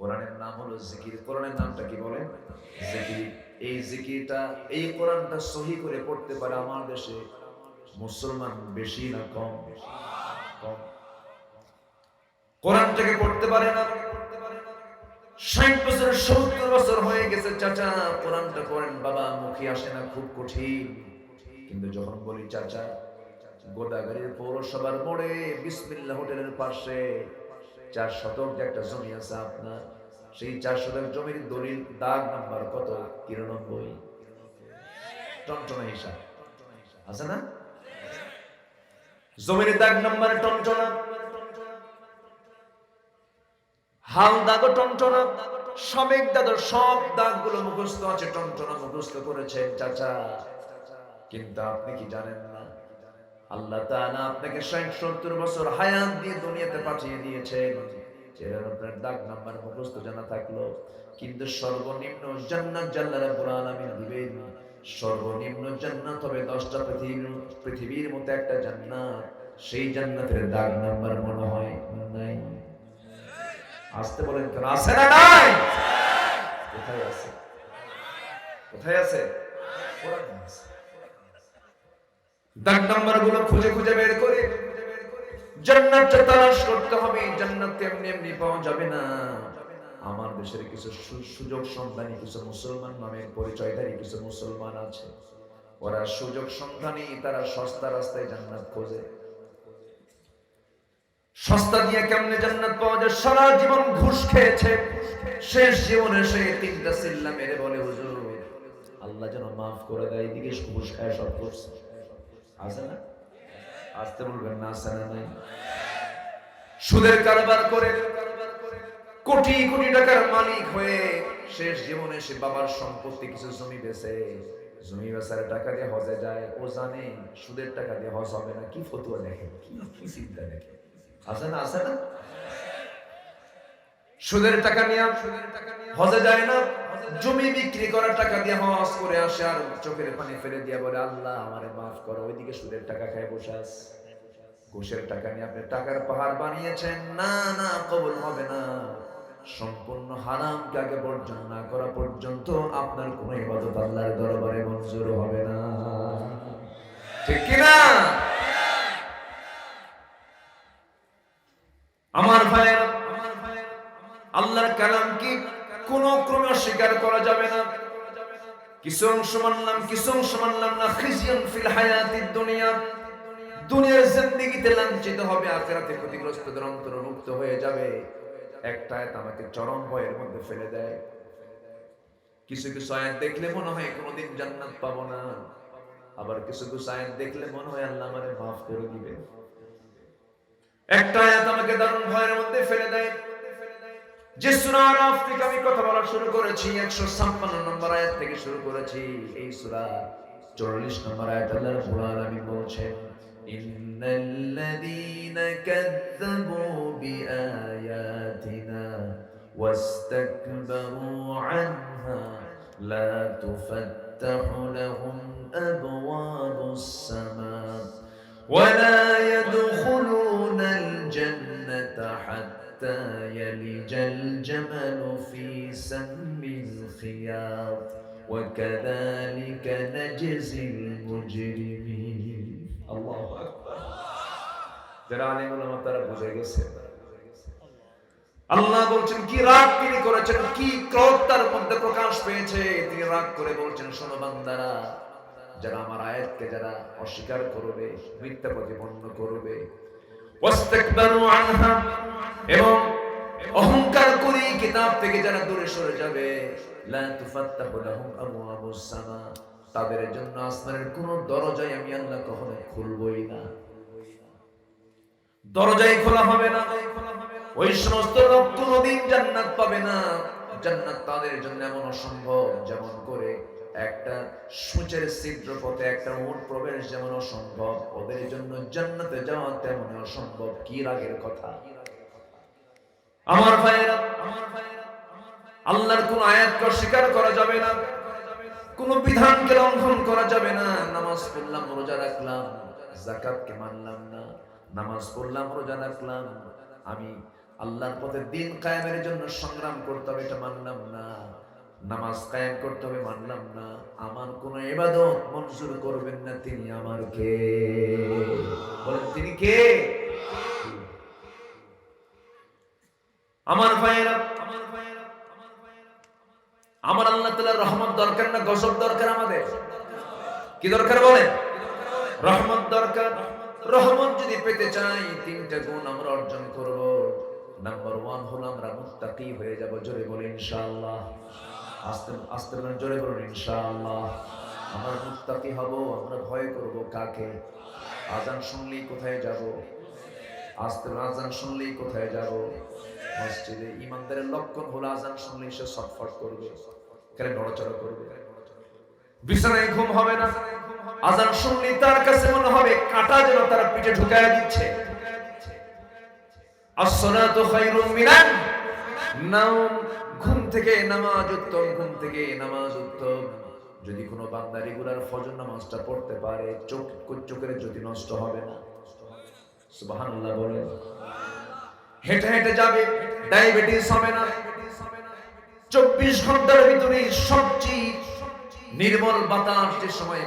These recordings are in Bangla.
কোরআনের নাম হলো জিকির। কোরআনের নামটা কি বলেন? জিকির। এই জিকিরটা, এই কোরআনটা সহি করে পড়তে পারে আমার দেশে মুসলমান বেশি না কম? কম। কোরআনটাকে পড়তে পারে না। ষাট বছর, সত্তর বছর হয়ে গেছে চাচা, কোরআনটা পড়েন, বাবা মুখে আসে না, খুব কঠিন। কিন্তু যখন বলি, চাচা, গোদাগাড়ির পৌরসভার মোড়ে বিসমিল্লাহ হোটেলের পাশে চার শতক যে একটা জমি আছে আপনার, সেই চার শতক জমির দলিল দাগ নাম্বার কত? তিরানব্বই। টনটনা হিসাব। আছে না? জমির দাগ নাম্বার টনটনা হাল দাগ টনটনা সবেক দাদর সব দাগগুলো মুখস্থ আছে টনটনা মুখস্থ করেছেন চাচা। কিন্তু আপনি কি জানেন না? আল্লাহ তাআলা আপনাকে 60 70 বছর হায়াত দিয়ে দুনিয়াতে পাঠিয়ে দিয়েছেন। যেন আপনার দাগ নাম্বার মুখস্থ জানা থাকল। কিন্তু সর্বনিম্ন জান্নাত জাল্লা রাব্বুল আলামিন দিবেন। সর্বনিম্ন জান্নাত হবে 10টা পৃথিবীর পৃথিবীর মতো একটা জান্নাত। সেই জান্নাতের দাগ নাম্বার মনে হয় নাই? আসতে বলেন কেন? আছে না নাই? কোথায় আছে? কোথায় আছে? কোরআনে আছে। দাগ নাম্বারগুলো খুঁজে খুঁজে বের করে। জান্নাতটা তালাশ করতে হবে, জান্নাত এমনি এমনি পাওয়া যাবে না। আমার দেশের কিছু সুযোগ সন্ধানী, কিছু মুসলমান নামের পরিচয়ধারী, কিছু মুসলমান আছে। ওরা সুযোগ সন্ধানী, তারা সস্তা রাস্তায় জান্নাত খোঁজে। সস্তা দিয়ে কেমনে জান্নাত পাওয়া যায়? সারা জীবন ঘুষ খেয়েছে। শেষ জীবনে সে তিনটা সিল্লা মেরে বলে, হুজুর, আল্লাহ যেন মাফ করে দেয়, এদিকে ঘুষ খায়, সব করছে। আছে না? আসতে বলবেন না আছে না, নাই। সুদের কারবার করে কোটি কোটি টাকার মালিক হয়ে শেষ জীবনে সে বাবার সম্পত্তি কিছু জমি বেচে। জমি বেচার টাকা দিয়ে হজে যায়। ও জানে সুদের টাকা দিয়ে হজ হবে না। কি ফতুয়া দেখে? কি চিন্তা দেখে? আছে না আছে না? সুদের টাকা নিয়ে হজে যায় না। জমি বিক্রি করার টাকা দিয়ে হজ করে আসে আর চোখের পানি ফেলে দিয়ে বলে, আল্লাহ, আমারে মাফ করো, ওইদিকে সুদের টাকা খায় বসে আস। ঘুষের টাকা নিয়ে আপনি টাকার পাহাড় বানিয়েছেন। না না, কবুল হবে না। সম্পূর্ণ হারামকে আগে বর্জন না করা পর্যন্ত আপনার কোনো ইবাদত আল্লাহর দরবারে মঞ্জুর হবে না। ঠিক কিনা আমার ভাইয়েরা, আল্লাহর কালাম কি? কোন ক্রমে অস্বীকার করা যাবে না। কিছু অংশ মানলাম কিছু অংশ মানলাম না, খিজিয়ান ফিল হায়াতিদ দুনিয়া। দুনিয়ার জিন্দেগিতে লাঞ্ছিত হবে, আখেরাতে ক্ষতিগ্রস্তদের অন্তর্ভুক্ত হয়ে যাবে। একটা আমাকে চরম ভয়ের মধ্যে ফেলে দেয়। কিছু কিছু আয়াত দেখলে মনে হয় কোনোদিন জান্নাত পাবো না। আবার কিছু কিছু আয়াত দেখলে মনে হয় আল্লাহ আমারে মাফ করে দিবে। একটা আয়াত আমাকে দারুণ ভয়ের মধ্যে ফেলে দেয়। যে সূরা আরাফ থেকে আমি কথা বলা শুরু করেছি 156 নম্বর আয়াত থেকে শুরু করেছি এই সূরা 44 নম্বর আয়াত আল্লাহ রাব্বুল আলামিন বলছেন ইন্নাল্লাযীনা কাযযাবু বিআয়াতিনা واستكبروا عنها لا تفتح لهم أبواب السماء ولا يدخلون الجنة حتى يلج الجمل في سم الخياط وكذلك نجزي المجرمين الله أكبر যারা আলিম ওলামা তারা বুঝে গেছে আল্লাহ বলছেন কি রাগ তিনি করেছেন কি ক্রোধ তার মধ্যে প্রকাশ পেয়েছে তিনি রাগ করে বলছেন শোনো বান্দারা যারা আমার আয়াতকে যারা অস্বীকার করবে মিথ্যা প্রতিপন্ন করবে ওয়াস্তাকবারু আনহা এবং অহংকার করে কিতাব থেকে যারা দূরে সরে যাবে তাদের জন্য আসমানের কোন দরজাই আমি আল্লাহ কখনো খুলবই না। দরজাই খোলা হবে না, ওই সমস্ত লোক কোনদিন জান্নাত পাবে না। জান্নাত তাদের জন্য এমন অসম্ভব, যেমন করে একটা সূচের ছিদ্র পথে একটা উট প্রবেশ যেমন অসম্ভব, ওদের জন্য জান্নাতে যাওয়া তেমন অসম্ভব। কি রাগের কথা? আমার ভাইয়েরা, আল্লাহর কোন আয়াতকে অস্বীকার করা যাবে না, কোন বিধানকে লঙ্ঘন করা যাবে না। নামাজ পড়লাম, রোজা রাখলাম জাকাতকে মানলাম না। নামাজ পড়লাম, রোজা রাখলাম। আমি আল্লাহর পথে দিন কায়েমের জন্য সংগ্রাম করতে হবে, এটা মানলাম না। নামাজ কায়েম করতে হবে, মানলাম না। আমার কোন ইবাদত মঞ্জুর করবেন না তিনি আমার কে? বলেন, তিনি কে? আমার ভাইয়েরা, আমার আল্লাহ তাআলার রহমত দরকার না, গজব দরকার আমাদের? কি দরকার বলেন? রহমত দরকার। রহমত যদি পেতে চাই, তিনটা গুণ আমরা অর্জন করব। নাম্বার ওয়ান হলো আমরা মুত্তাকি হয়ে যাব, জোরে বলে ইনশাআল্লাহ। আস্তে আস্তে বলেন জোরে ইনশাআল্লাহ। আমরা হব, আমরা ভয় করব কাকে? আজান শুনলেই কোথায় যাব? আস্তে আজান শুনলেই কোথায় যাব? মসজিদে ইমানদারের লক্ষণ হলো আজান শুনলেই সে ছটফট করবে। কেন নড়াচড়া করবে? বিছানায় ঘুম হবে না। আজান শুনলেই তার কাছে মনে হবে কাটা যেন তার পিঠে ঢুকায় দিচ্ছে। আসসালাতু খায়রুম মিনান। নাওম ঘুম থেকে নামাজ উত্তম, ঘুম থেকে নামাজ উত্তম। যদি কোনো বান্দা রেগুলার ফজর নামাজটা পড়তে পারে, চোখ, চোখের যদি নষ্ট হবে না। সুবহানাল্লাহ বলেন। হেঁটে হেঁটে যাবে, ডায়াবেটিস হবে না। চব্বিশ ঘণ্টার ভিতরে সবচেয়ে নির্মল বাতাস যে সময়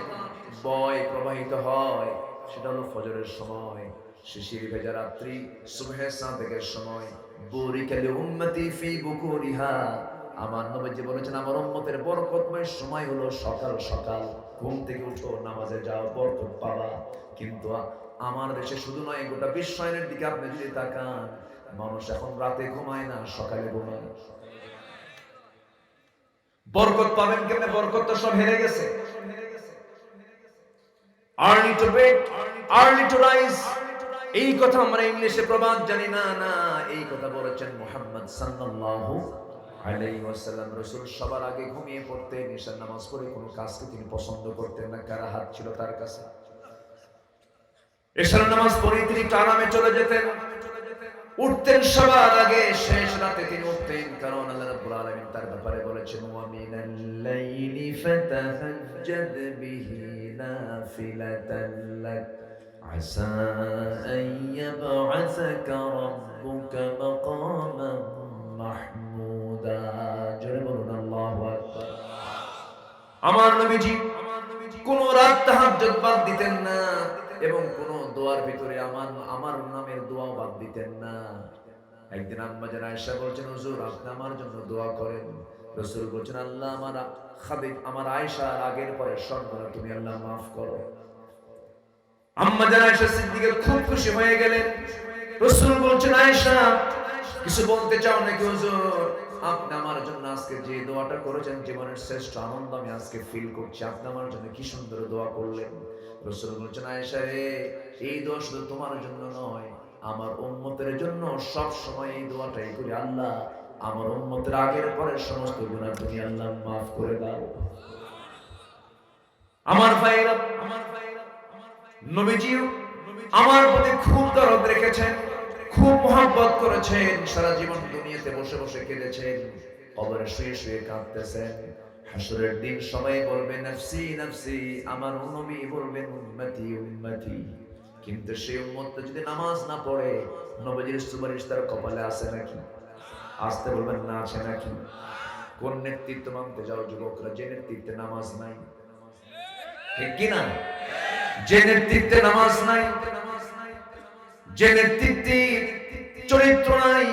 বয় প্রবাহিত হয়, সেটা হলো ফজরের সময়। শিশির ভেজা রাত্রি, সুবহে সাদেকের সময়। উম্মতি ফি বুকুরিহা। আমার বলেছেন, আমার উম্মতের বরকতময় সময় হলো সকাল সকাল। ঘুম থেকে উঠো, নামাজে যাও, বরকত কিন্তু আমার দেশে শুধু নয়, গোটা বিশ্বায়নের দিকে আপনি যদি তাকান, মানুষ এখন রাতে ঘুমায় না, সকালে ঘুমায়। বরকত পাবেন কেমনে? বরকত তো সব হেরে গেছে। Early to bed early to rise এই কথা আমরা ইংলিশে প্রবাদ জানি না না, এই কথা বলেছেন মোহাম্মদ সাল্লাল্লাহু আলাইহি ওয়াসাল্লাম। রাসূল সবার আগে ঘুমিয়ে নামাজ পড়ে কোনো কাজকে তিনি পছন্দ করতেন না, কারা হাত ছিল তার কাছে। নামাজ পড়ে তিনি আরামে চলে যেতেন। উঠতেন সবার আগে, শেষ রাতে তিনি উঠতেন, কারণ আল্লাহ রাব্বুল আলামিন তার ব্যাপারে বলেছেন, ওয়া মিনাল লাইলি ফাতাহাজ্জাদ বিহি লাক। আন ইয়াবআসাকা রাব্বুকা মাকামান মাহমুদা জোরে বলুন, আল্লাহু আকবার। আমার নবীজি কোন রাত তাহাজ্জুদ বাদ দিতেন না এবং কোন দোয়ার ভিতরে আমার আমার নামের দোয়া বাদ দিতেন না। একদিন আম্মা জান আয়েশা বলছেন, হুজুর, আপনি আমার জন্য দোয়া করেন। রাসূল বলছেন, আল্লাহ, আমার খাদিজ আমার আয়েশার আগের পরে সর্বদা তুমি আল্লাহ maaf করো। আম্মা জান আয়েশা সিদ্দিকের খুব খুশি হয়ে গেলেন। রাসূল বলছেন, আয়েশা, কিছু বলতে চাও নাকি হুজুর? আপনি আমার জন্য আজকে যে দোয়াটা করেছেন, জীবনের শ্রেষ্ঠ আনন্দ আমি আজকে ফিল করছি। আপনি আমার জন্য কি সুন্দর দোয়া করলেন? রসুল বলছেন, আয়েশা রে, এই দোয়া শুধু তোমার জন্য নয়। আমার উম্মতের জন্য সব সময় এই দোয়াটাই করি। আল্লাহ, আমার উম্মতের আগের পরের সমস্ত গুনাহ তুমি আল্লাহ মাফ করে দাও। আমার ভাইরা আমার ভাইরা নবীজিও আমার প্রতি খুব দরদ রেখেছেন, খুব মোহাব্বত করেছেন, সারা জীবন দুনিয়াতে বসে বসে কেঁদেছেন, কবরে শুয়ে শুয়ে কাঁদতেছেন। হাসরের দিন সবাই বলবে, নফসি নফসি, আমার নবী বলবেন, উম্মতি উম্মতি। কিন্তু সেই উম্মতটা যদি নামাজ না পড়ে, নবীজির সুপারিশ তার কপালে আছে নাকি? আসতে বলবেন, না, আছে নাকি? কোন নেতৃত্ব মানতে যাও যুবকরা, যে নেতৃত্বে নামাজ নাই? ঠিক কিনা? যে নেতৃত্বে নামাজ নাই যে নেতৃত্বে চরিত্র নাই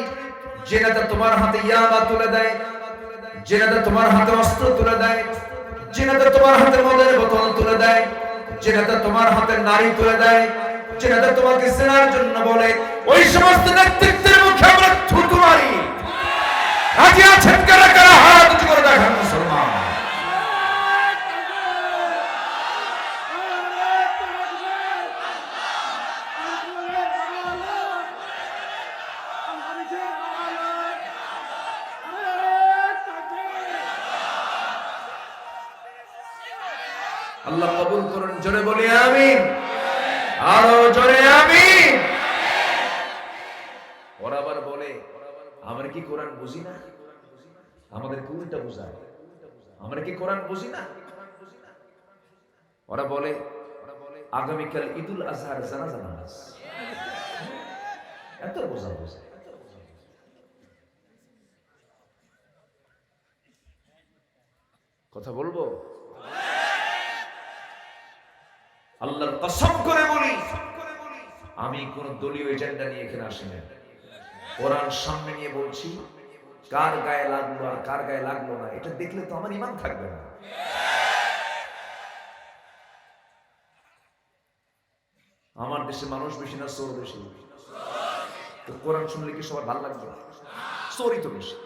যে নেতা তোমার হাতে ইয়াবা তুলে দেয় যে নেতা তোমার হাতে অস্ত্র তুলে দেয় যে নেতা তোমার হাতে মদের বোতল তুলে দেয় যে নেতা তোমার হাতে নারী তুলে দেয় যে নেতা তোমাকে সেনার জন্য বলে, ওই সমস্ত নেতৃত্বের মুখে আমরা থুতু মারি। রাজি আছেন কারা কারা? হাত করে দেখান। আল্লাহ কবুল করুন, জোরে বলি আমি আরও জোরে আমি ওরা আবার বলে, আমরা কি কোরআন বুঝি না? আমরা কি কোরআন বুঝি না? ওরা বলে, আগামীকাল ঈদুল আজহার এত বোঝা বোঝা। কথা বলব? আল্লাহর কসম করে বলি, আমি কোন দলীয় এজেন্ডা নিয়ে এখানে আসি না কোরআন সামনে নিয়ে বলছি, কার গায়ে লাগল আর কার গায়ে লাগল না, এটা দেখলে তো আমার ইমান থাকবে না। আমার দেশে মানুষ বেশি না সোর বেশি। তো কোরআন শুনলে কি সবার ভালো লাগবে? চোরই তো বেশি।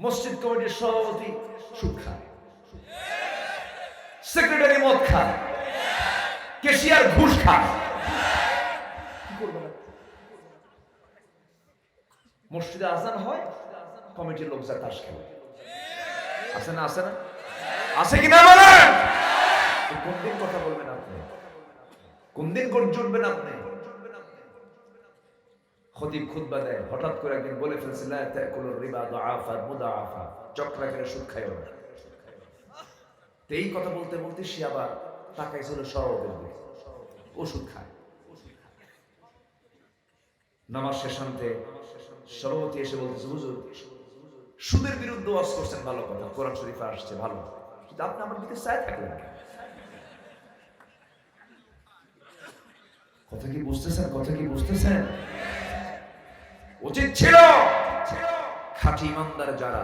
মসজিদ কমিটির সভাপতি সুদ খায় সেক্রেটারি মদ খায় কেশিয়ার ঘুষ খায় মসজিদে আজান হয়, কমিটির লোক যা তাস খেলে। আছে না আছে না? আছে কি না বলেন? তো কোন দিন কথা বলবেন আপনি? কোন দিন গর্জ উঠবেন আপনি? খতিব খুতবা দেয়, হঠাৎ করে একদিন বলে ফেলছে এই কথা বলতে বলতে সে আবার তাকাইছিল সভাপতির দিকে। ওষুধ খায়। নামাজ এসে বলতেছে, হুজুর, সুদের বিরুদ্ধে ওয়াজ করছেন ভালো কথা, কোরআন শরীফে আসছে ভালো। কিন্তু আপনি আমার দিকে চায় থাকলেন কথা কি বুঝতেছেন? কথা কি বুঝতেছেন? উচিত ছিল। খাঁটি ইমানদার যারা,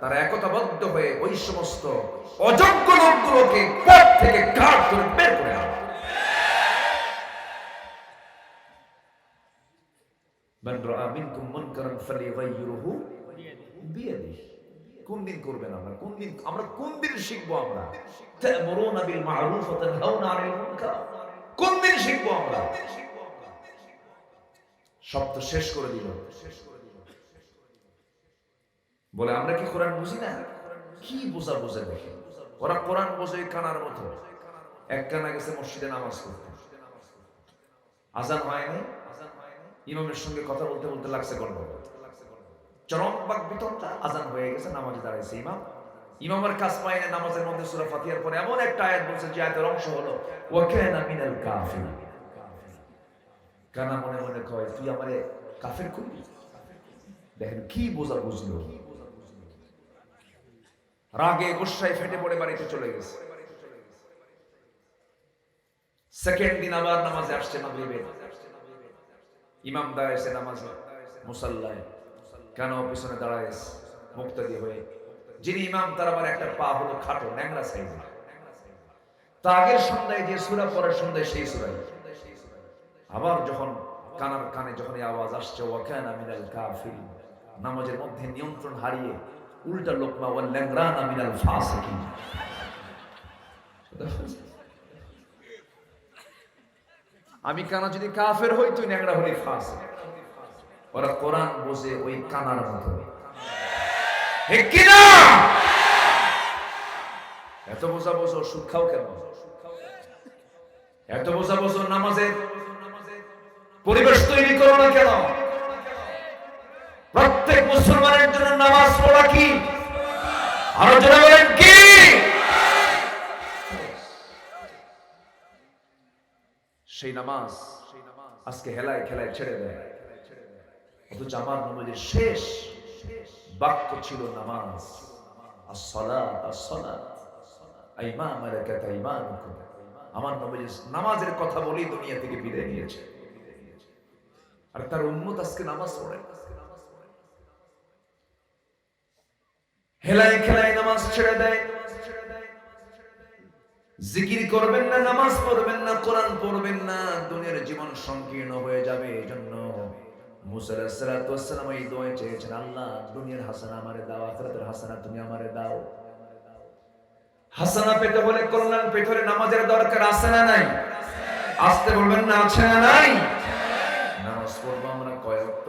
তারা একতাবদ্ধ হয়ে ওই সমস্ত অযোগ্য লোকগুলোকে পথ থেকে কাঠ করে বের করে মান রাআ মিনকুম মুনকারান ফালিয়ুগাইয়িরহু বিয়াদিহি। কোন দিন করবেন আমরা? কোন দিন, আমরা কোন দিন শিখব আমরা? তা'মুরুনা বিল মা'রুফ ওয়া তানহাউনা কোন দিন শিখব আমরা? তো শেষ করে দিল। বলে, আমরা কি কোরআন বুঝি না? কি বোঝা বোঝে দেখে? ওরা কোরআন বোঝে কানার মতো। এক কানা গেছে মসজিদে নামাজ পড়তে। আজান হয় নাই ইমামের সঙ্গে কথা বলতে বলতে লাগছে গন্ডগোল। চরম বাক বিতরটা আজান হয়ে গেছে, নামাজে দাঁড়াইছে ইমাম। ইমামের কাজ পায় নামাজের মধ্যে সূরা ফাতিহার পরে এমন একটা আয়াত বলছে যে আয়াতের অংশ হলো, ওয়া কানা মিনাল কাফির কানা মনে মনে কয়, তুই আমারে কাফের করবি? দেখেন, কি বোঝা বুঝলো? রাগে গুসায় ফেটে পড়ে বাড়িতে চলে গেছে। সেকেন্ড দিন আবার নামাজে আসছে ইমাম দাঁড়াইছে নামাজে, মুসাল্লায়। কেন? পিছনে দাঁড়াইছে মুক্তাদি হয়ে। যিনি ইমাম, তার আবার একটা পা হলো খাটো ন্যাংরা সাইজে আগের সন্ধ্যায় যে সুরা পরের সন্ধ্যায় সেই সুরাই। আবার যখন কানার কানে যখন এই আওয়াজ আসছে, ওয়াকানা মিনাল কাফির নামাজের মধ্যে নিয়ন্ত্রণ হারিয়ে উল্টা লোকমা ওয়াল ল্যাংরানা মিনাল ফাসিকিন আমি কানা যদি কাফের হই, তুই ন্যাংরা হলি ফাস ওরা কোরআন বোঝে ওই কানার মতো। এত বোঝা বোঝো সুদ কেন? এত বোঝা বোঝো নামাজের পরিবেশ তৈরি করো না কেন? প্রত্যেক মুসলমানের জন্য নামাজ পড়া কি? আরও জোরে বলেন, কি? সেই নামাজ আজকে হেলায় খেলায় ছেড়ে দেয়। অথচ আমার নবীর শেষ বাক্য ছিল নামাজ। আসসালাত আসসালাত। আইমা মালাকাত আমার নবী নামাজের কথা বলি দুনিয়া থেকে বিদায় নিয়েছে। আর তার উম্মত আজকে নামাজ পড়ে। হেলায় খেলায় নামাজ ছেড়ে দেয়। জিকির করবেন না, নামাজ পড়বেন না, কোরআন পড়বেন না, দুনিয়ার জীবন সংকীর্ণ হয়ে যাবে এই জন্য মুসা আলাইহিস সালাতু ওয়াসসালাম এই দোয়া চেয়েছেন, আল্লাহ, দুনিয়ার হাসানা আমারে দাও, আখিরাতের হাসানা তুমি আমারে দাও। হাসানা পেতে হলে কল্যাণ পেতে নামাজের দরকার আছে না নাই? আসতে বলবেন না, আছে না নাই? নামাজ পড়বো আমরা কয়েক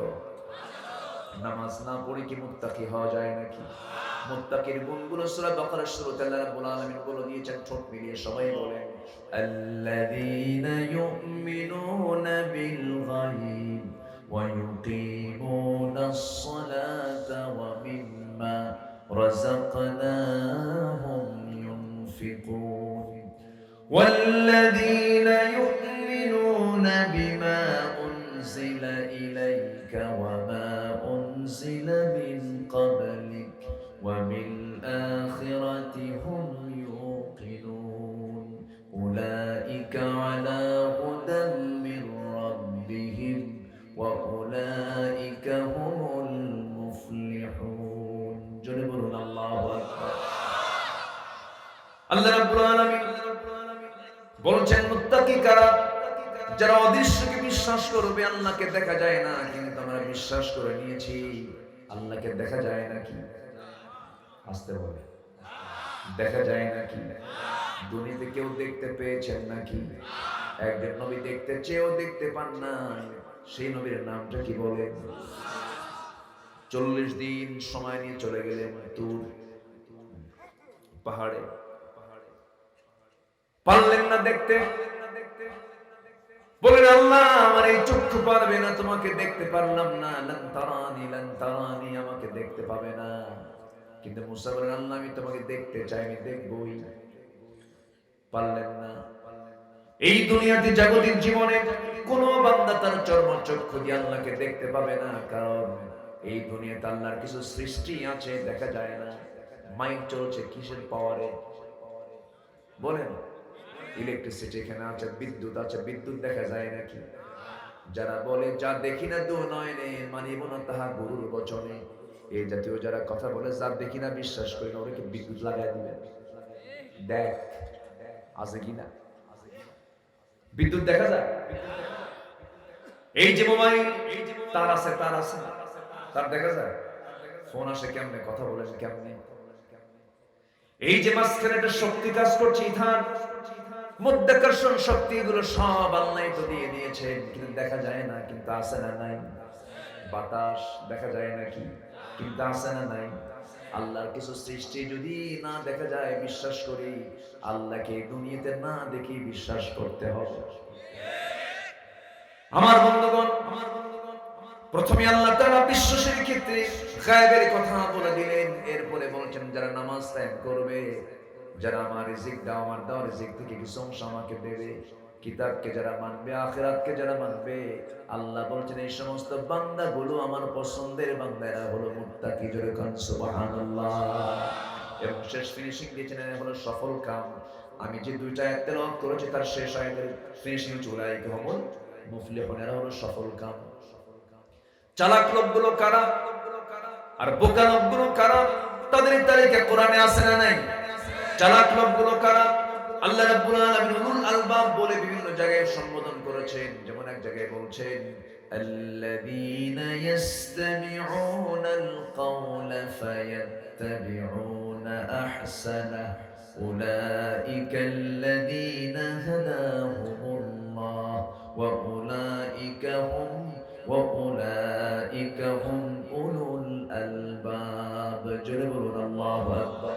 নামাজ না পড়ে কি মুত্তাকি হওয়া যায় নাকি মুত্তাকির গুণগুলো সূরা বাকারার শুরুতে আল্লাহ রাব্বুল আলামিন বলে দিয়েছেন ঠোঁট মিলিয়ে সবাই বলেন আল্লাযীনা ইউমিনুনা বিল গায়ব ওয়া ইউকিমুনাস সালাতা ওয়া মিম্মা রাযাকনাহুম ينفقون والذين يؤمنون بما أنزل إليك وما أنزل من قبلك وبالآخرة هم يوقنون. أولئك على هدى من ربهم وأولئك هم المفلحون. جل الله أكبر. الله رب العالمين. বলছেন মুত্তাকি কারা যারা অদৃশ্যকে বিশ্বাস করবে, আল্লাহকে দেখা যায় না, কিন্তু আমরা বিশ্বাস করে নিয়েছি, আল্লাহকে দেখা যায় নাকি আসতে বলে। দেখা যায় নাকি দুনিয়াতে কেউ দেখতে পেয়েছেন নাকি একজন নবী দেখতে চেয়েও দেখতে পান না, সেই নবীর নামটা কি বলে? চল্লিশ দিন সময় নিয়ে চলে গেলেন তুর পাহাড়ে। পারলেন না দেখতে? বলেন, আল্লাহ, আমার এই চক্ষু পারবে না, তোমাকে দেখতে পারলাম না। লান তারানি লান তারানি, আমাকে দেখতে পাবে না। কিন্তু মুসা বলেন, আল্লাহ, আমি তোমাকে দেখতে চাই, আমি দেখবই। পারলেন না। এই দুনিয়াতে জাগতিক জীবনে কোন বান্দা তার চর্ম চক্ষু দিয়ে আল্লাহকে দেখতে পাবে না, কারণ এই দুনিয়াতে আল্লাহর কিছু সৃষ্টি আছে, দেখা যায় না। মাইক চলছে কিসের পাওয়ারে বলেন। ইলেকট্রিসিটি এখানে আছে, বিদ্যুৎ আছে, বিদ্যুৎ দেখা যায় নাকি? যারা বলে, যা দেখি না দু নয়নে মানিব না তাহা গুরুর বচনে। এই জাতীয় যারা কথা বলে, যা দেখি না বিশ্বাস করি না ওরা কি বিদ্যুৎ লাগাই দিবে। দেখ, আছে কি না? বিদ্যুৎ দেখা যায়? এই যে মোবাইল, তার আছে তার আছে তার দেখা যায়? ফোন আসে কেমনে? কথা বলেন কেমনে? এই যে মাঝখানে একটা শক্তি কাজ করছে ইথান মধ্যাকর্ষণ শক্তি এগুলো সব আল্লাহ তো দিয়ে দিয়েছেন। কিন্তু দেখা যায় না, কিন্তু আছে না নাই? বাতাস দেখা যায় নাকি? কিন্তু আছে না নাই? আল্লাহর কিছু সৃষ্টি যদি না দেখা যায়, বিশ্বাস করি আল্লাহকে দুনিয়াতে না দেখি বিশ্বাস করতে হবে। আমার বন্ধুগণ আমার বন্ধুগণ, প্রথমে আল্লাহ তাআলা বিশ্বাসের ক্ষেত্রে গায়েবের কথা বলে দিলেন। এরপরে বলছেন, যারা নামাজ ত্যাগ করবে যারা আমার রিজিক দাও আমার দাও রিজিক থেকে কিছু অংশ আমাকে দেবে কিতাবকে যারা মানবে আখিরাতকে যারা মানবে আল্লাহ বলছেন এই সমস্ত বান্দাগুলো আমার পছন্দের বান্দারা হলো মুত্তাকি জোরে কান সুবহানাল্লাহ এবং শেষ ফিনিশিং দিয়েছেন হলো সফল কাম। আমি যে দুইটা আয়াত তেলাওয়াত করেছি, তার শেষ আয়াতের ফিনিশিং চুলাই কেমন মুফলিহুন এরা হলো সফল কাম। চালাক লোকগুলো কারা? আর বোকা লোকগুলো কারা? তাদের তালিকা কোরআনে আছে না নাই? চালাক লোকগুলো কারা আল্লাহ রাব্বুল আলামিন উলুল আলবাব বলে বিভিন্ন জায়গায় সম্বোধন করেছেন যেমন এক জায়গায় বলছেন الذين يستمعون القول فيتبعون احسنه اولئك الذين هداهم الله واولئك هم واولئك هم اولو الالباب جل الله اكبر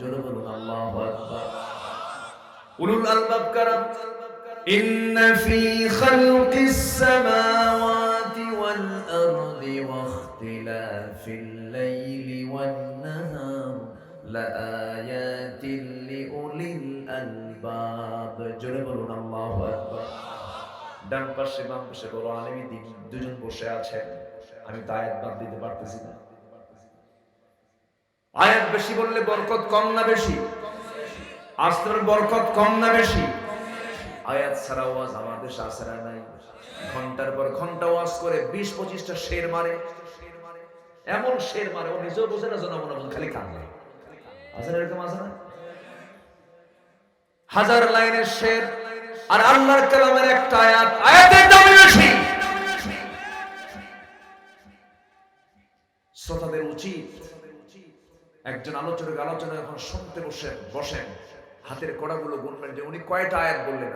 جرب الله أكبر أولو الألباب كرم إن في خلق السماوات والأرض واختلاف الليل والنهار لآيات لأولي الألباب جرب الله أكبر ডান পাশে বাম পাশে বড় আলেমি দিন দুজন বসে আছেন আমি তো আয়াত বাদ দিতে পারতেছি না আয়াত বেশি বললে বরকত কম না বেশি? আসলের বরকত কম না বেশি? আয়াত ছাড়া ওয়াজ আমার দেশে নাই? ঘণ্টার পর ঘণ্টা ওয়াজ করে বিশ পঁচিশটা শের মারে। এমন শের মারে, ও নিজেও বোঝে না, জনগণ খালি কান্দে আছে না এরকম আছে না? হাজার লাইনের শের আর আল্লাহর কালামের একটা আয়াত, আয়াতের দামই বেশি। শ্রোতাদের উচিত একজন আলোচক আলোচনা যখন শুনতে বসেন বসেন। হাতের কড়াগুলো গুনবেন যে উনি কয়টা আয়াত বললেন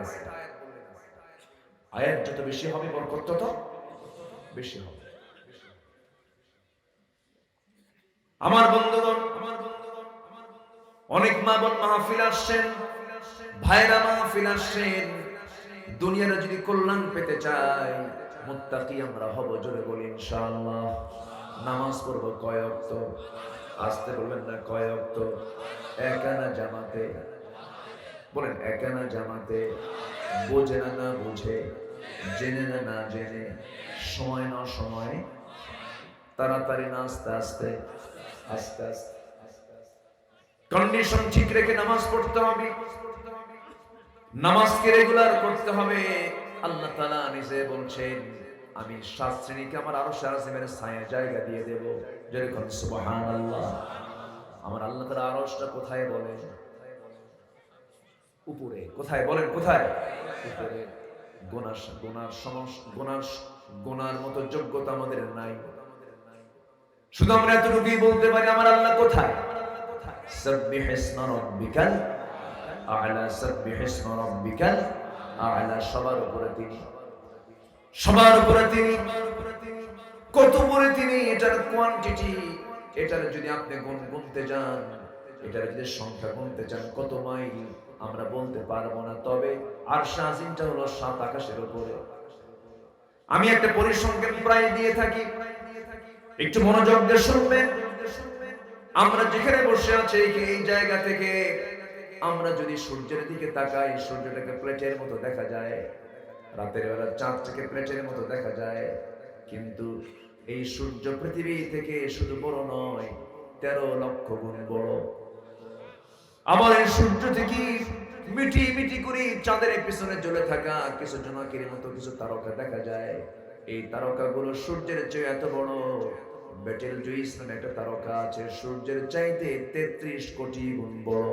আয়াত যত বেশি হবে, বরকত তত বেশি হবে। আমার বন্ধুগণ আমার অনেক মা বোন মাহফিল আসছেন ভাইরা মাহফিল আসছেন। দুনিয়ার যদি কল্যাণ পেতে চাই, মুত্তাকি আমরা হব জোরে বলি ইনশাআল্লাহ। নামাজ পড়ব কয় অক্ত? আসতে বলবেন না, কয় অক্ত? একানা জামাতে। বলেন, একানা জামাতে বোঝে না না বুঝে, জেনে না না জেনে, সময় না সময়, তাড়াতাড়ি না আস্তে আস্তে আস্তে আস্তে। কন্ডিশন ঠিক রেখে নামাজ পড়তে হবে। নামাজকে রেগুলার করতে হবে। আল্লাহ তাআলা নিজে বলছেন আমি সাত শ্রেণীকে আমার আরও সারাসিমের ছায়া জায়গা দিয়ে দেব। যেরকম সুবহানাল্লাহ। আমার আল্লাহ তাআলা আরশটা কোথায় বলে উপরে। কোথায় বলেন, কোথায়? উপরে। গোনার গোনার সমস, গোনার গোনার মতো যোগ্যতা আমাদের নাই। শুধু আমরা এতটুকুই বলতে পারি, আমার আল্লাহ কোথায়? সাব্বিহ ইসমা রাব্বিকাল, আ'লা সাব্বিহ আ'লা সবার উপরে তিনি। সবার উপরে তিনি, কত উপরে তিনি, এটার কোয়ান্টিটি এটার যদি আপনি গুণ গুনতে যান এটার যদি সংখ্যা গুনতে চান, কত মাইল আমরা বলতে পারব না। তবে আর শাহিনটা হলো সাত আকাশের উপরে। আমি একটা পরিসংখ্যান প্রায় দিয়ে থাকি। একটু মনোযোগ দিয়ে শুনবেন। আমরা যেখানে বসে আছি, এই জায়গা থেকে, আমরা যদি সূর্যের দিকে তাকাই, সূর্যটাকে প্লেটের মতো দেখা যায়। রাতের বেলা চাঁদটাকে প্লেটের মতো দেখা যায়। কিন্তু এই সূর্য পৃথিবী থেকে শুধু বড় নয়, তেরো লক্ষ গুণ বড়। আমার এই সূর্য থেকে মিটি মিটি করে চাঁদের পিছনে জ্বলে থাকা কিছু জোনাকির মতো কিছু তারকা দেখা যায়। এই তারকাগুলো সূর্যের চেয়ে এত বড়। বেটেল জুইস নামে একটা তারকা আছে, সূর্যের চাইতে তেত্রিশ কোটি গুণ বড়।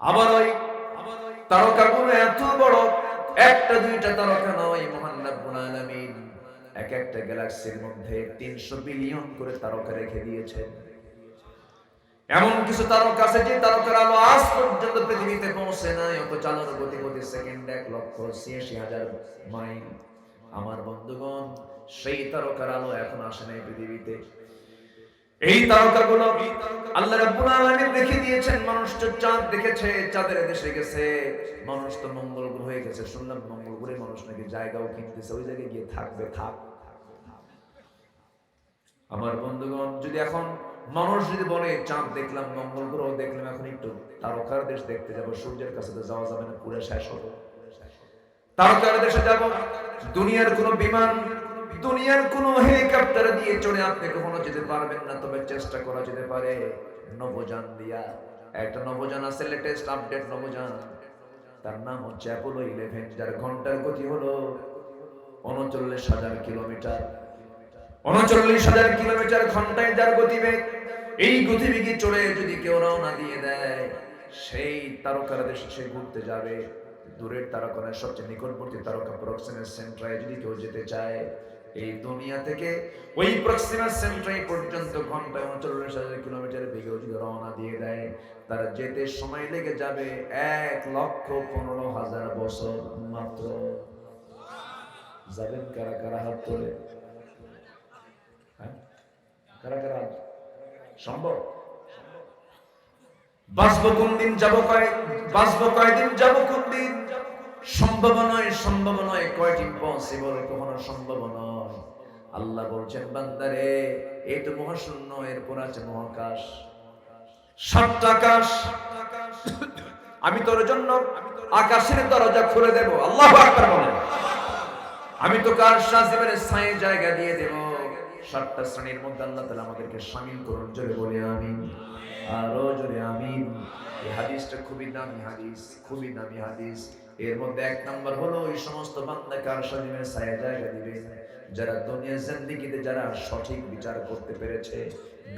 আবার ওই তারকাগুলো এত বড় একটা, দুইটা তারকা নয়, মহান রাব্বুল আলামিন। এক একটা গ্যালাক্সির মধ্যে তিনশো বিলিয়ন করে তারকা রেখে দিয়েছেন এমন কিছু তারকা আছে যে তারকার আলো আজ পর্যন্ত পৃথিবীতে পৌঁছে নাই অত চালানোর গতি প্রতি সেকেন্ড এক লক্ষ ছিয়াশি হাজার মাইল। আমার বন্ধুগণ, সেই তারকার আলো এখন আসে নাই পৃথিবীতে। এই তারকাগুলো আল্লাহ রাব্বুল আলামিন রেখে দিয়েছেন, মানুষ তো চাঁদ দেখেছে, চাঁদের দেশে গেছে, মানুষ তো মঙ্গল গ্রহে গেছে, শুনলাম মঙ্গল গ্রহে মানুষ নাকি জায়গাও কিনতেছে, ওই জায়গায় গিয়ে থাকবে, থাক। আমার বন্ধুগণ, যদি এখন মানুষ যদি বলে, চাঁদ দেখলাম, মঙ্গল গ্রহ দেখলাম, এখন একটু তারকার দেশ দেখতে যাব, সূর্যের কাছে তো যাওয়া যাবে না, পুরো শেষ হবে। তারকার দেশে যাব, দুনিয়ার কোনো বিমান দুনিয়ার কোনো হেলিকপ্টার দিয়ে চড়ে আপনি কখনো যেতে পারবেন না তবে চেষ্টা করা যেতে পারে। নবযান দিয়া। একটা নবযান আছে লেটেস্ট আপডেট নবযান তার নাম হচ্ছে অ্যাপোলো ইলেভেন যার ঘণ্টার গতি হলো উনচল্লিশ হাজার কিলোমিটার। উনচল্লিশ হাজার কিলোমিটার ঘন্টায় যার গতিবেগ এই গতিবেগে চড়ে যদি কেউ রওনা দিয়ে দেয় সেই তারকার দেশে সে ঘুরতে যাবে। দূরের তারকা নয়, সবচেয়ে নিকটবর্তী তারকা প্রক্সিমের সেন্ট্রায় যদি কেউ যেতে চায় এই দুনিয়া থেকে ওই প্রক্সিমাস সেন্ট্রাই পর্যন্ত ঘন্টায় উনচল্লিশ হাজার কিলোমিটার বেগে যদি রওনা দিয়ে দেয়। তারা যেতে সময় লেগে যাবে এক লক্ষ পনেরো হাজার বছর মাত্র। যাবেন কারা কারা হাত তোলে হ্যাঁ? কারা কারা সম্ভব? বাঁচবো কোন দিন যাব কয় বাঁচবো কয়দিন, যাব কোন দিন সম্ভব নয় সম্ভব নয় কয়টি পসিবল কখনো সম্ভব নয়। আল্লাহ বলছেন, বান্দারে তো মহাশূন্য, এরপর আছে মহাকাশ। আমি তোর জন্য আকাশের দরজা খুলে দেব। আল্লাহ আকবার বলেন। আমি তো কার সাজিবের ছায়ে জায়গা দিয়ে দেব। সাতটা শ্রেণির মধ্যে আল্লাহ তালা আমাদেরকে সামিল করুন, জোরে বলে, আমিন। আরও হাদিসটা খুবই দামি হাদিস, খুবই দামি হাদিস। এর মধ্যে এক নম্বর হলো ওই সমস্ত বান্দা কার সাজিবের ছায়ে জায়গা দিবে? যারা দুনিয়ার জিন্দিগিতে যারা সঠিক বিচার করতে পেরেছে,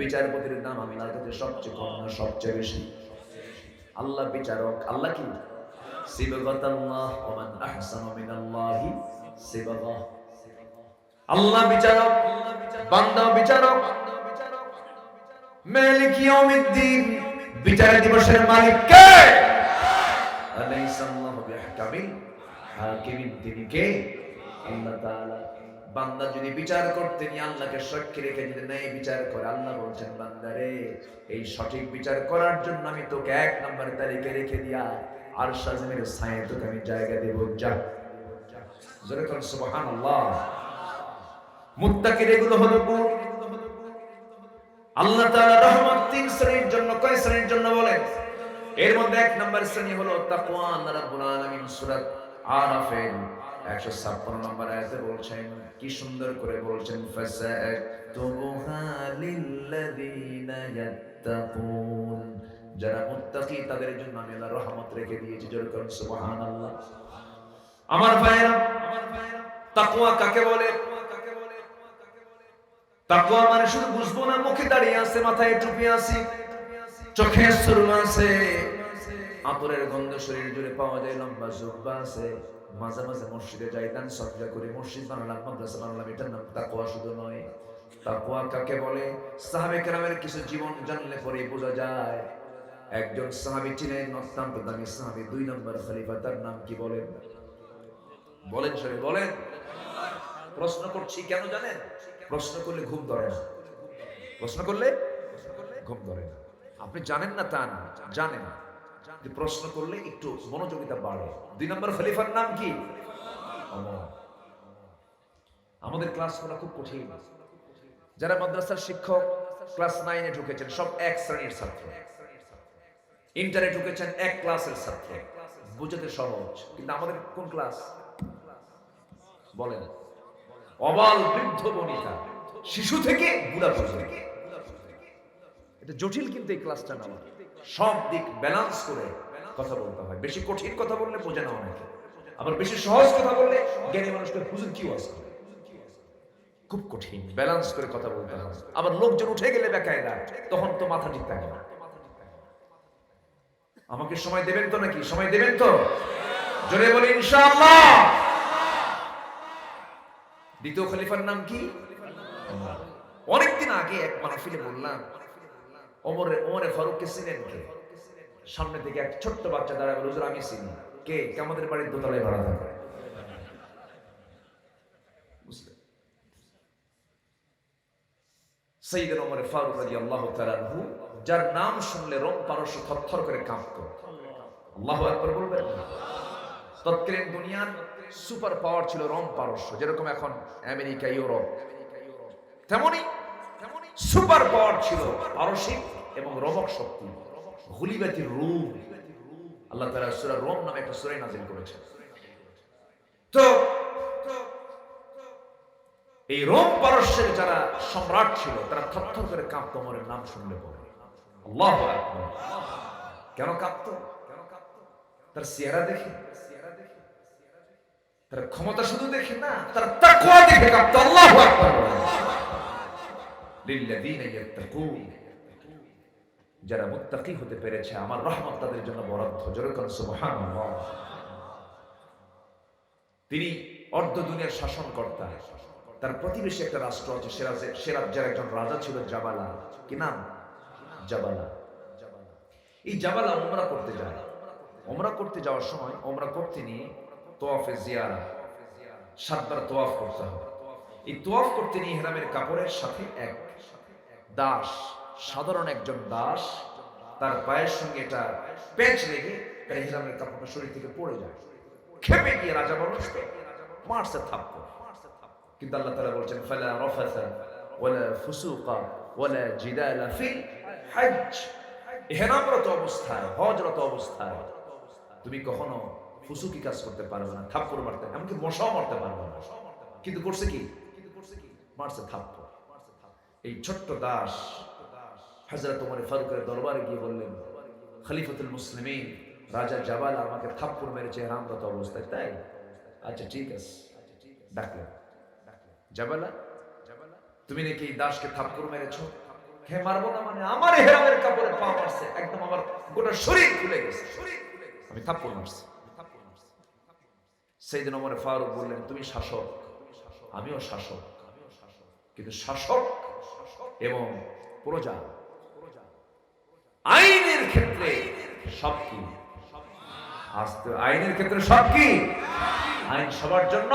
বিচারপতির নাম আমি তার কাছে সবচেয়ে কম না সবচেয়ে বেশি। আল্লাহ বিচারক, আল্লাহ কি? সিবগাতাল্লাহ ওয়া মান আহসানু মিনাল্লাহি সিবগা। আল্লাহ বিচারক, বান্দা বিচারক, মালিক ইয়াউমিদ্দিন। বিচার দিবসের মালিক কে? আলাইসাল্লাহু বিহকামিল হাকিমিন, তিনি কে? আল্লাহ তাআলা। বান্দা যদি বিচার করতে আল্লাহকে সাক্ষী রেখে যদি বিচার করে, আল্লাহ বলছেন বান্দারে এই সঠিক বিচার করার জন্য আমি তোকে এক নম্বর তারিখে রেখে দিয়া আর সাজমের তোকে আমি জায়গা দেব। যা। জোরে কর সুবহানাল্লাহ। মুত্তাকির এগুলো হলো গুণ। আল্লাহ তাআলা রহমত তিন শ্রেণির জন্য কয় শ্রেণির জন্য বলেন এর মধ্যে এক নম্বর শ্রেণি হলো তাকওয়া, আল্লাহ রাব্বুল আলামিন সূরা আরাফের 156 নম্বর আয়াতে বলছেন, কি সুন্দর করে বলছেন ফাসাতুবুহা লিল্লাযিনা ইয়াত্তাকুন। যারা মুত্তাকি, তাদের জন্য আমি আল্লাহর রহমত রেখে দিয়েছি, জোরে করুন সুবহানাল্লাহ। আমার ভাইরা তাকওয়া কাকে বলে? তাকওয়া মানে শুধু বুঝব না, মুখে দাঁড়িয়ে আছে, মাথায় টুপি আছে, চোখে সুরমা আছে। আতরের গন্ধ শরীর জুড়ে পাওয়া যায়, লম্বা জুব্বা আছে। মাঝে মাঝে মসজিদে যাইতাম সজ্জা করে। মসজিদ বানালাম, মাদ্রাসা বানালাম, এটার নাম তাকওয়া শুধু নয়। তাকওয়া কাকে বলে? সাহাবে কেরামের কিছু জীবন জানলে পরে বোঝা যায়, একজন সাহাবী ছিলেন অত্যন্ত দামি সাহাবী, দুই নম্বর খলিফা, তার নাম কি বলেন? বলেন, সরে বলেন। প্রশ্ন করছি, কেন জানেন? প্রশ্ন করলে ঘুম ধরে না। প্রশ্ন করলে ঘুম ধরে না। আপনি জানেন না তা না জানেন। যে প্রশ্ন করলে একটু মনোযোগিতা বাড়ে। দুই নম্বর খলিফার নাম কি? আমাদের ক্লাস করা খুব কঠিন। যারা মাদ্রাসার শিক্ষক ক্লাস নাইনে ঢুকেছেন, সব এক শ্রেণির ছাত্র। ইন্টারে ঢুকেছেন, এক ক্লাসের ছাত্র। বুঝতে সহজ, কিন্তু আমাদের কোন ক্লাস বলেন। অবাল বৃদ্ধ বনিতা। শিশু থেকে বুড়া পর্যন্ত। এটা জটিল কিন্তু এই ক্লাসটা সব দিক করে কথা বলতে হয়। বেশি কঠিন কথা বললে বোঝে না অনেকে। আবার বেশি সহজ কথা বললে জ্ঞানী মানুষকে হুজুর কি খুব কঠিন। ব্যালেন্স করে কথা বলতে হয়। আবার লোকজন উঠে গেলে বেকায় না তখন তো মাথা ঠিক থাকে না। আমাকে সময় দেবেন তো নাকি? সময় দেবেন তো? জোরে বলি, ইনশাআল্লাহ! দ্বিতীয় খলিফার নাম কি? অনেকদিন আগে এক মাহফিলে বললাম, ওমরে ওমরে ফারুককে চিনেন কে? সামনে থেকে এক ছোট্ট বাচ্চা দাঁড়ায় বলে আমি চিনি। কে? আমাদের বাড়ির দোতলায় ভাড়া থাকে। ওমরে ফারুক আনহু, যার নাম শুনলে রোম পারস্য থরথর করে কাঁপতো। আল্লাহু আকবার বলবেন তৎকালীন দুনিয়ার সুপার পাওয়ার ছিল রোম পারস্য, যেরকম এখন আমেরিকা, ইউরোপ। তেমনি সুপার পাওয়ার ছিল পারসিক এবং রোমক শক্তি। হুলিবাতির রুম। আল্লাহ তাআলা সূরা রোম নামে একটা সূরা নাযিল করেছেন। তো এই রোম পারস্যের যারা সম্রাট ছিল, তারা থরথর করে কাঁপতো ওমরের নাম শুনলে পরে আল্লাহু কেন কাঁপতো? তার চেহারা দেখে। তার ক্ষমতা শুধু দেখে না, তার তাকওয়া দেখে কাঁপতো আল্লাহু আকবার লিল্লাযীনা ইয়াত্তাকুন। যারা মুত্তাকি হতে পেরেছে, আমার রহমত তাদের জন্য বরাদ্দ। জোরে কোন, সুবহানাল্লাহ। তিনি অর্ধ দুনিয়ার শাসনকর্তা। তার প্রতিবেশী একটা রাষ্ট্র আছে সে রাজ্যে- সে রাজ্যের একজন রাজা ছিল, জাবালা। কি নাম? জাবালা। এই জাবালা ওমরা করতে যায়। ওমরা করতে যাওয়ার সময় ওমরা করতে নিয়ে তোয়াফে জিয়ারা। সাতবার তোয়াফ করতে হবে। এই তোয়াফ করতে নিয়ে হেরামের কাপড়ের সাথে এক দাস, সাধারণ একজন দাস, তার পায়ের সঙ্গে এটা পেঁচ লেগে তার হেরামের কাপড়টা শরীর থেকে পড়ে যায়। খেপে গিয়ে রাজা মানুষকে মারছে থাপ্পড়। কিন্তু আল্লাহ তাআলা বলছেন, ফালা রাফাসা ওয়ালা ফুসুকা ওয়ালা জিদালা ফিল হজ ইহরামরত অবস্থায়, হজরত অবস্থায়। তুমি কখনো ফুসুকি কাজ করতে পারবে না, থাপ্পড় মারতে, এমনকি মশাও মারতে পারবে না। কিন্তু করছে কি? মারছে থাপ্পড়। এই ছোট্ট দাস হযরত ওমর ফারুকের দরবারে গিয়ে বললেন, খলিফাতুল মুসলিমিন, রাজা জাবাল আমাকে থাপ্পড় মেরেছে ইহরামরত অবস্থায়, তাই? আচ্ছা ঠিক আছে। ডাকলেন। জাবালা, তুমি নাকি এই দাসকে থাপ্পড় মেরেছো? হে, মারবো না মানে আমার হেরামের কাপড়ে পা মারছে, একদম আমার গোটা শরীর খুলে গেছে। আমি থাপ্পড় মারছি। সেই দিন আমার ফারুক বললেন, তুমি শাসক, আমিও শাসক। কিন্তু শাসক এবং প্রজা আইনের ক্ষেত্রে সব কি? আইনের ক্ষেত্রে সব কি? আইন সবার জন্য